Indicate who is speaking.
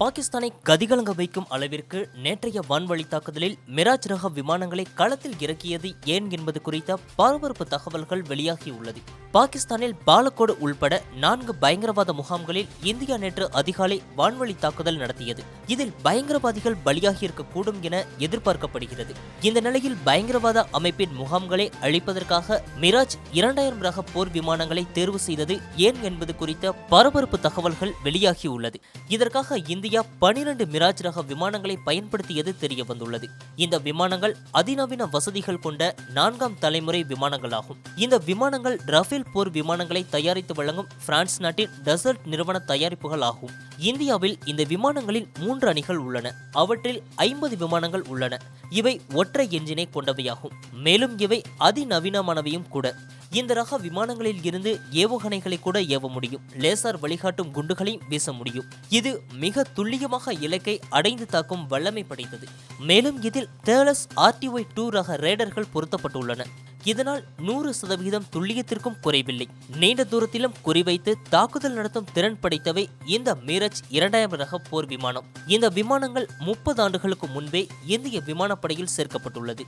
Speaker 1: பாகிஸ்தானை கதிகலங்க வைக்கும் அளவிற்கு நேற்றைய வான்வழி தாக்குதலில் மிராஜ் ரக விமானங்களை களத்தில் இறக்கியது ஏன் என்பது குறித்த பரபரப்பு தகவல்கள் வெளியாகியுள்ளது பாகிஸ்தானில் பாலக்கோடு உள்பட நான்கு பயங்கரவாத முகாம்களில் இந்தியா நேற்று அதிகாலை வான்வழி தாக்குதல் நடத்தியது. இதில் பயங்கரவாதிகள் பலியாகியிருக்கக்கூடும் என எதிர்பார்க்கப்படுகிறது. இந்த நிலையில் பயங்கரவாத அமைப்பின் முகாம்களை அழிப்பதற்காக மிராஜ் இரண்டாயிரம் ரக போர் விமானங்களை தேர்வு செய்தது ஏன் என்பது குறித்த பரபரப்பு தகவல்கள் வெளியாகியுள்ளது இதற்காக இந்தியா பனிரெண்டு மிராஜ் ரக விமானங்களை பயன்படுத்தியது தெரிய வந்துள்ளது இந்த விமானங்கள் அதிநவீன வசதிகள் கொண்ட நான்காம் தலைமுறை விமானங்களாகும். இந்த விமானங்கள் ரஃபேல் போர் விமானங்களை தயாரித்து வழங்கும் பிரான்ஸ் நாட்டின் டெசர்ட் நிறுவன தயாரிப்புகள் ஆகும் இந்தியாவில் இந்த விமானங்களில் மூன்று அணிகள் உள்ளன. அவற்றில் ஐம்பது விமானங்கள் உள்ளன. இவை ஒற்றை எஞ்சினை கொண்டவையாகும். மேலும் இவை அதிநவீனமானவையும் கூட. இந்த ரக விமானங்களில் இருந்து ஏவுகணைகளை கூட ஏவ முடியும். லேசர் வழிகாட்டும் குண்டுகளையும் வீச முடியும். இது மிக துல்லியமாக இலக்கை அடைந்து தாக்கும் வல்லமை படைத்தது. மேலும் இதில் தேலஸ் ஆர்டிஒய் டூ ரக ரேடர்கள் பொருத்தப்பட்டுள்ளன. இதனால் நூறு சதவிகிதம் துல்லியத்திற்கும் குறைவில்லை. நீண்ட தூரத்திலும் குறிவைத்து தாக்குதல் நடத்தும் திறன் படைத்தவை இந்த மீரஜ் இரண்டாயிரம் ரக போர் விமானம். இந்த விமானங்கள் முப்பது ஆண்டுகளுக்கு முன்பே இந்திய விமானப்படையில் சேர்க்கப்பட்டுள்ளது.